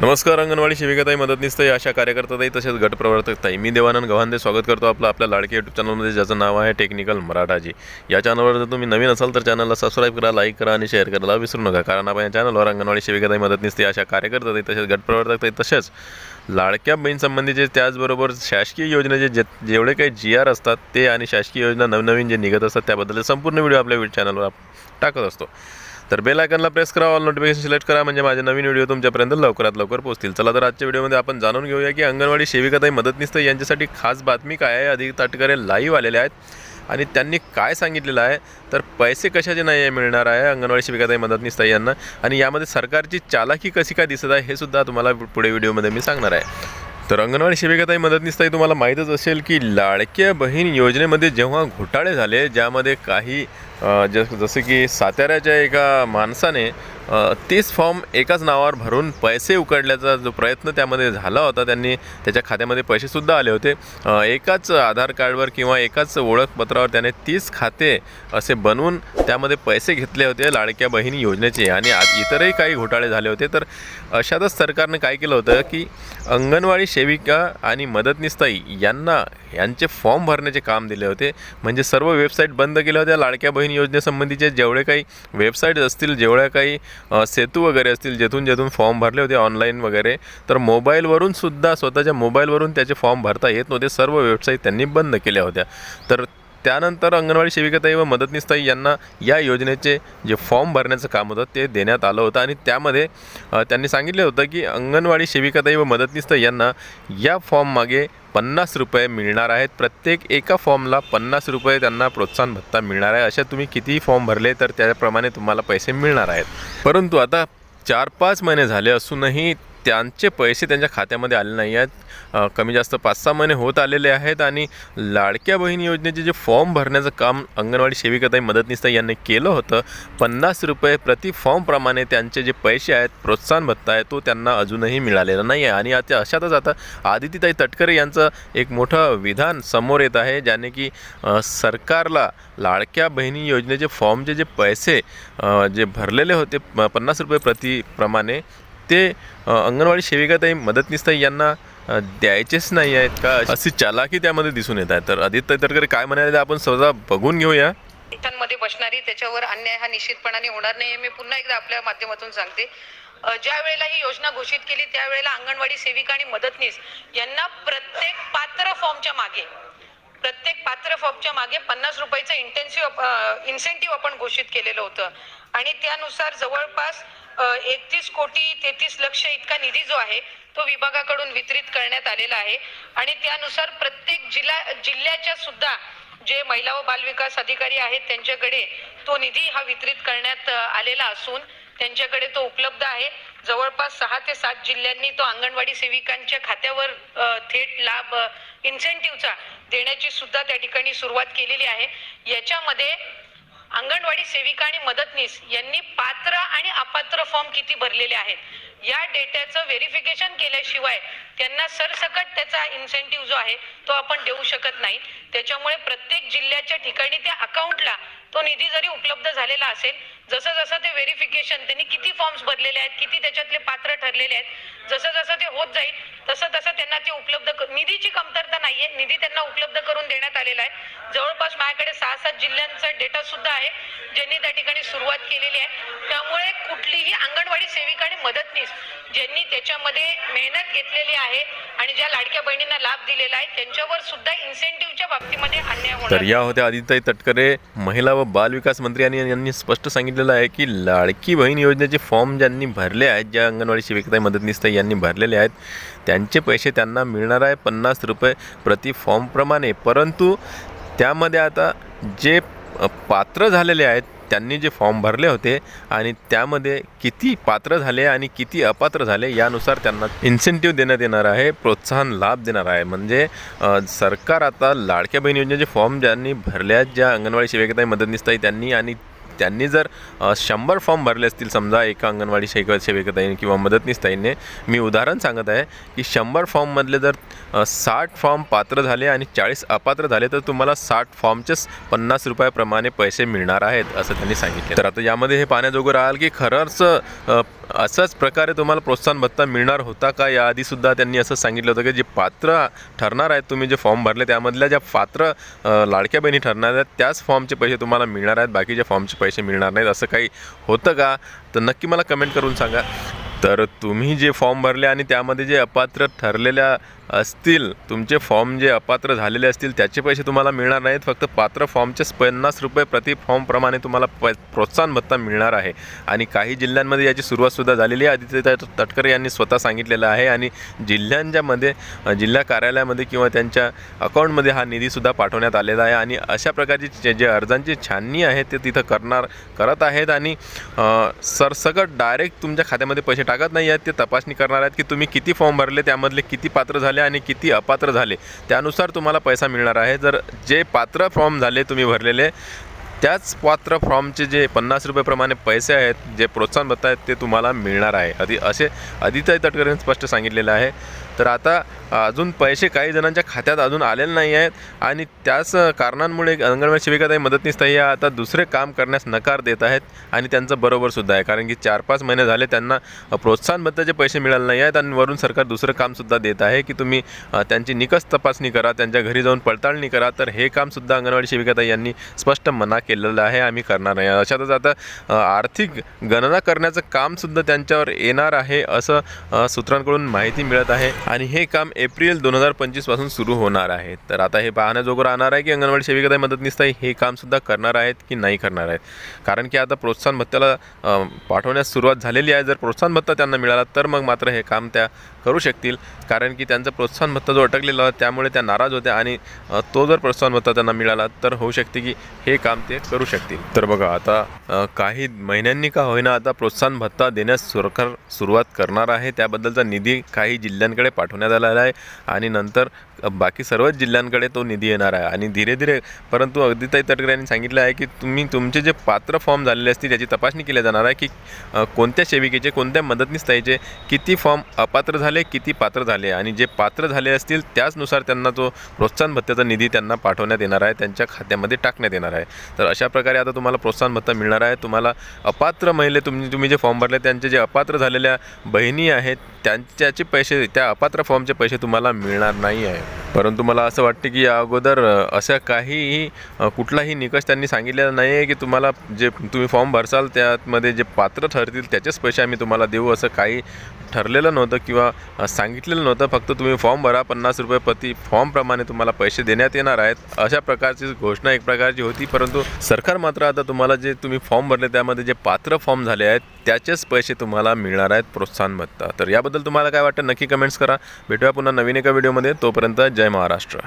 नमस्कार अंगणवाडी शिविकाताई मदतनीस अशा कार्यकर्ताताई तसेच गटप्रवर्तकताई मी देवानंद गव्हांदे स्वागत करतो आपलं आपल्या लाडके यूट्यूब चॅनलमध्ये ज्याचं नाव आहे टेक्निकल मराठाजी. या चॅनलवर जर तुम्ही नवीन असाल तर चॅनलला सबस्क्राईब करा लाईक करा आणि शेअर करायला विसरू नका. कारण आपण या चॅनलवर अंगणवाडी शिविकाताई मदतनीस अशा कार्यकर्ताताई तसेच गटप्रवर्तकताई तसेच लाडक्या बहीणसंबंधीचे त्याचबरोबर शासकीय योजनेचे जे जेवढे काही जी आर असतात ते आणि शासकीय योजना नवनवीन जे निघत असतात त्याबद्दल संपूर्ण व्हिडिओ आपल्या चॅनलवर टाकत असतो. तर बेल आयकनला प्रेस करा ऑल नोटिफिकेशन सिलेक्ट करा म्हणजे माझे नवीन व्हिडिओ तुमच्यापर्यंत लवकरात लवकर पोहोचतील. चला तर आजच्या व्हिडिओमध्ये आपण जाणून घेऊया की अंगणवाडी सेविकाताई मदतनीस यांच्यासाठी खास बातमी काय आहे? अधिक ताटकरे लाईव्ह आलेले आहेत. आणि त्यांनी काय सांगितलेलं आहे? तर पैसे कशाचे नाही आहे मिळणार आहे अंगणवाडी सेविकाताई मदतनीस यांना. आणि यामध्ये सरकारची चालाकी कशी काय दिसत आहे हे सुद्धा तुम्हाला पुढे व्हिडिओमध्ये मी सांगणार आहे. तर अंगणवाडी सेविकाताई मदतनीसताई तुम्हाला माहीतच असेल की लाडक्या बहीण योजनेमध्ये जेव्हा घोटाळे झाले ज्यामध्ये काही जस जसं की साताऱ्याच्या एका माणसाने तीस फॉर्म एकाच नावावर भरून पैसे उकडल्याचा जो प्रयत्न त्यामध्ये झाला होता त्यांनी त्याच्या खात्यामध्ये पैसेसुद्धा आले होते. एकाच आधार कार्डवर किंवा एकाच ओळखपत्रावर त्याने तीस खाते असे बनवून त्यामध्ये पैसे घेतले होते लाडक्या बहिणी योजनेचे आणि इतरही काही घोटाळे झाले होते. तर अशातच सरकारनं काय केलं होतं की अंगणवाडी सेविका आणि मदतनीसताई यांना यांचे फॉर्म भरण्याचे काम दिले होते. म्हणजे सर्व वेबसाईट बंद केल्या होत्या लाडक्या बहीण योजनेसंबंधीचे. जेवढे काही वेबसाईट असतील जेवढ्या काही सेतू वगैरे असतील जेथून जेथून फॉर्म भरले होते ऑनलाईन वगैरे तर मोबाईलवरून सुद्धा स्वतःच्या मोबाईलवरून त्याचे फॉर्म भरता येत नव्हते. सर्व वेबसाईट त्यांनी बंद केल्या होत्या. तर त्यानंतर अंगणवाडी सेविकाताई व मदतनीसताई यांना या योजनेचे जे फॉर्म भरण्याचं काम होतं ते देण्यात आलं होतं. आणि त्यामध्ये त्यांनी सांगितलं होतं की अंगणवाडी सेविकाताई व मदतनीसताई यांना या फॉर्म मागे पन्नास रुपये मिळणार आहेत. प्रत्येक एका फॉर्मला पन्नास रुपये त्यांना प्रोत्साहन भत्ता मिळणार आहे. अशा तुम्ही कितीही फॉर्म भरले तर त्याप्रमाणे तुम्हाला पैसे मिळणार आहेत. परंतु आता चार पाच महिने झाले असूनही त्यांचे पैसे त्यांच्या खात्यामध्ये आले नाही आहेत. कमी जास्त पाच सहा महिने होत आलेले आहेत आणि लाडक्या बहीण योजनेचे जे फॉर्म भरण्याचं काम अंगणवाडी सेविकाताई मदतनीस यांनी केलं होतं. पन्नास रुपये प्रति फॉर्मप्रमाणे त्यांचे जे पैसे आहेत प्रोत्साहन भत्ता आहे तो त्यांना अजूनही मिळालेला नाही आहे. आणि आता अशातच आता आदितीताई तटकरे यांचं एक मोठं विधान समोर येत आहे ज्याने की सरकारला लाडक्या बहिणी योजनेचे फॉर्मचे जे पैसे जे भरलेले होते पन्नास रुपये प्रतिप्रमाणे ते अंगणवाडी सेविकाताई मदतनीसताई यांना द्यायचेच नाही आहेत का? अशी चालाकी त्यामध्ये दिसून येत आहे तर आदित्य तटकरे काय म्हणाले आपण सहजा बघून घेऊया. मध्ये बसणारी त्याच्यावर अन्याय हा निश्चितपणाने होणार नाही. मी पुन्हा एकदा आपल्या माध्यमातून सांगते. ज्या वेळेला ही योजना घोषित केली त्यावेळेला अंगणवाडी सेविका आणि मदतनीस यांना प्रत्येक पात्र फॉर्मच्या मागे प्रत्येक पात्र फॉर्मच्या मागे पन्नास रुपयाचं इंटेन्सिव्ह इन्सेंटिव्ह आपण घोषित केलेलं होतं. आणि त्यानुसार जवळपास एकतीस कोटी तेहतीस लक्ष इतका निधी जो आहे तो विभागाकडून वितरित करण्यात आलेला आहे. आणि त्यानुसार प्रत्येक जिल्हा जिल्ह्याच्या सुद्धा जे महिला व बालविकास अधिकारी आहेत त्यांच्याकडे तो निधी हा वितरित करण्यात आलेला असून त्यांच्याकडे तो उपलब्ध आहे. जवळपास सहा ते सात जिल्ह्यांनी तो अंगणवाडी सेविकांच्या खात्यावर थेट लाभ इन्सेंटिव्हचा देण्याची सुद्धा त्या ठिकाणी सुरुवात केलेली आहे. याच्यामध्ये अंगणवाडी सेविका आणि मदतनीस यांनी पात्र आणि अपात्र फॉर्म किती भरलेले आहेत? या डेटाचं व्हेरिफिकेशन केल्याशिवाय त्यांना सरसकट त्याचा इन्सेंटिव्ह जो आहे तो आपण देऊ शकत नाही. त्याच्यामुळे प्रत्येक जिल्ह्याच्या ठिकाणी त्या अकाउंटला तो निधी जरी उपलब्ध झालेला असेल जसं जसं ते व्हेरिफिकेशन त्यांनी किती फॉर्म्स भरलेले आहेत किती त्याच्यातले पात्र ठरलेले आहेत जसं जसं ते होत जाईल तसं तसं त्यांना ते उपलब्ध निधीची कमतरता नाहीये निधी त्यांना उपलब्ध करून देण्यात आलेला आहे. जवळपास माझ्याकडे सहा सात जिल्ह्यांचा डेटा सुद्धा आहे. ज्यांनी त्या ठिकाणी सुरुवात केलेली आहे त्यामुळे कुठलीही अंगणवाडी सेविका आणि मदतनीस ज्यांनी त्याच्यामध्ये मेहनत घेतलेली आहे आणि ज्या लाडक्या बहिणींना लाभ दिलेला आहे त्यांच्यावर सुद्धा इन्सेंटिव्हच्या बाबतीमध्ये अन्याय होणार तर या होत्या आदित्यताई तटकरे महिला व बालविकास मंत्री आणि यांनी स्पष्ट सांगितलेलं आहे की लाडकी बहीण योजनेचे फॉर्म ज्यांनी भरले आहेत ज्या अंगणवाडी सेविकाताई मदतनीसताई यांनी भरलेले आहेत त्यांचे पैसे त्यांना मिळणार आहे पन्नास रुपये प्रति फॉर्मप्रमाणे परंतु त्यामध्ये आता जे पात्र झालेले आहेत. त्यांनी जे फॉर्म भरले होते आणि त्यामध्ये किती पात्र झाले आणि किती अपात्र झाले यानुसार त्यांना इन्सेंटिव्ह देण्यात येणार आहे प्रोत्साहन लाभ देणार आहे. म्हणजे सरकार आता लाडक्या बहीण योजनेचे फॉर्म ज्यांनी भरल्या आहेत ज्या अंगणवाडी सेविकाताई आहे त्यांनी आणि त्यांनी जर शंभर फॉर्म भरले असतील समजा एका अंगणवाडी सेविका सेविकताईने किंवा मदतनीसताईने मी उदाहरण सांगत आहे की शंभर फॉर्ममधले जर साठ फॉर्म पात्र झाले आणि चाळीस अपात्र झाले तर तुम्हाला साठ फॉर्मचेच पन्नास रुपयाप्रमाणे पैसे मिळणार आहेत असं त्यांनी सांगितलं. तर आता यामध्ये हे पाहण्याजोगं राहाल की खरंच असाच प्रकारे तुम्हाला प्रोत्साहन भत्ता मिळणार होता का? याआधीसुद्धा त्यांनी असं सांगितलं होतं की जे पात्र ठरणार आहेत तुम्ही जे फॉर्म भरले त्यामधल्या ज्या पात्र लाडक्या बहिणी ठरणार आहेत त्याच फॉर्मचे पैसे तुम्हाला मिळणार आहेत बाकीच्या फॉर्मचे पैसे मिळणार नाहीत असं काही होतं का? तर नक्की मला कमेंट करून सांगा. तर तुम्ही जे फॉर्म भरले आणि त्यामध्ये जे अपात्र ठरलेल्या असतील. तुमचे फॉर्म जे अपात्र झालेले असतील त्याचे पैसे तुम्हाला मिळणार नाहीत. फक्त पात्र फॉर्मचे पन्नास रुपये प्रति फॉर्मप्रमाणे तुम्हाला प प्रोत्साहन भत्ता मिळणार आहे. आणि काही जिल्ह्यांमध्ये याची सुरुवातसुद्धा झालेली आहे. आदित्य तटकरे यांनी स्वतः सांगितलेलं आहे. आणि जिल्ह्यांच्यामध्ये जिल्हा कार्यालयामध्ये किंवा त्यांच्या अकाउंटमध्ये हा निधीसुद्धा पाठवण्यात आलेला आहे. आणि अशा प्रकारची जे- अर्जांची छाननी आहे ते तिथं करणार करत आहेत. आणि सरसकट डायरेक्ट तुमच्या खात्यामध्ये पैसे टाकत नाही आहेत. ते तपासणी करणार आहेत की तुम्ही किती फॉर्म भरले त्यामधले किती पात्र झाले आणि किती अपात्र झाले त्यानुसार तुम्हाला पैसा मिळणार आहे. जर जे पात्र फॉर्म झाले तुम्ही भरलेले त्याच पात्र फॉर्मचे जे पन्नास रुपयेप्रमाणे पैसे आहेत जे प्रोत्साहन भत्ता आहेत ते तुम्हाला मिळणार आहे. आधी असे आदित्य तटकरेंनी स्पष्ट सांगितलेलं आहे. तर आता अजून पैसे काही जणांच्या खात्यात अजून आलेले नाही आहेत आणि त्याच कारणांमुळे अंगणवाडी सेविकाताई मदतनीस ताई या आता दुसरे काम करण्यास नकार देत आहेत आणि त्यांचं बरोबरसुद्धा आहे. कारण की चार पाच महिने झाले त्यांना प्रोत्साहन पैसे मिळाले नाही आहेत आणि वरून सरकार दुसरं कामसुद्धा देत आहे की तुम्ही त्यांची निकष तपासणी करा त्यांच्या घरी जाऊन पडताळणी करा. तर हे कामसुद्धा अंगणवाडी सेविकाताई यांनी स्पष्ट मना केलेलं आहे. आम्ही करणार नाही. अशातच आता आर्थिक गणना करण्याचं कामसुद्धा त्यांच्यावर येणार आहे असं सूत्रांकडून माहिती मिळत आहे. आणि हे काम एप्रिल दोन हजार पंचवीसपासून सुरू होणार आहे. तर आता हे पाहण्याजोगं राहणार आहे की अंगणवाडी सेविकाताई मदतनीसताई हे कामसुद्धा करणार आहेत की नाही करणार आहेत? कारण की आता प्रोत्साहन भत्त्याला पाठवण्यास सुरुवात झालेली आहे. जर प्रोत्साहन भत्ता त्यांना मिळाला तर मग मात्र हे काम त्या करू शकतील. कारण की त्यांचा प्रोत्साहन भत्ता जो अटकलेला होता त्यामुळे त्या नाराज होत्या आणि तो जर प्रोत्साहन भत्ता त्यांना मिळाला तर होऊ शकते की हे काम ते करू शकतील. तर बघा आता काही महिन्यांनी का होईना आता प्रोत्साहन भत्ता देण्यास सरकार सुरुवात करणार आहे. त्याबद्दलचा निधी काही जिल्ह्यांकडे पाठवण्यात आलेला आहे आणि नंतर बाकी सर्वच जिल्ह्यांकडे तो निधी येणार आहे. आणि धीरे धीरे परंतु अगदीताई तटकरे यांनी सांगितलं आहे की तुम्ही तुमचे जे पात्र फॉर्म झालेले असतील याची तपासणी केली जाणार आहे की कोणत्या सेविकेचे कोणत्या मदतनीसताईचे किती फॉर्म अपात्र झाले किती पात्र झाले आणि जे पात्र झाले असतील त्याचनुसार त्यांना तो प्रोत्साहन भत्त्याचा निधी त्यांना पाठवण्यात येणार आहे त्यांच्या खात्यामध्ये टाकण्यात येणार आहे. तर अशा प्रकारे आता तुम्हाला प्रोत्साहन भत्ता मिळणार आहे. तुम्हाला अपात्र महिले तुम्ही तुम्ही जे फॉर्म भरले त्यांचे जे अपात्र झालेल्या बहिणी आहेत त्यांच्याचे पैसे त्या अपात्र फॉर्मचे पैसे तुम्हाला मिळणार नाही आहे. परंतु मला असं वाटते की या अगोदर अशा काहीही कुठलाही निकष त्यांनी सांगितलेला नाही आहे की तुम्हाला जे तुम्ही फॉर्म भरसाल त्यामध्ये जे पात्र ठरतील त्याचेच पैसे आम्ही तुम्हाला देऊ असं काही ठरलेलं नव्हतं किंवा सांगितलेलं नव्हतं. फक्त तुम्ही फॉर्म भरा पन्नास रुपये प्रति फॉर्मप्रमाणे तुम्हाला पैसे देण्यात येणार आहेत. अशा प्रकारची घोषणा एक प्रकारची होती. परंतु सरकार मात्र आता तुम्हाला जे तुम्ही फॉर्म भरले त्यामध्ये जे पात्र फॉर्म झाले आहेत त्याचेच पैसे तुम्हाला मिळणार आहेत प्रोत्साहन भत्ता. तर याबद्दल तुम्हाला काय वाटतं? नक्की कमेंट्स करा. भेटूया पुन्हा नवीन एका व्हिडिओमध्ये तोपर्यंत जय महाराष्ट्र.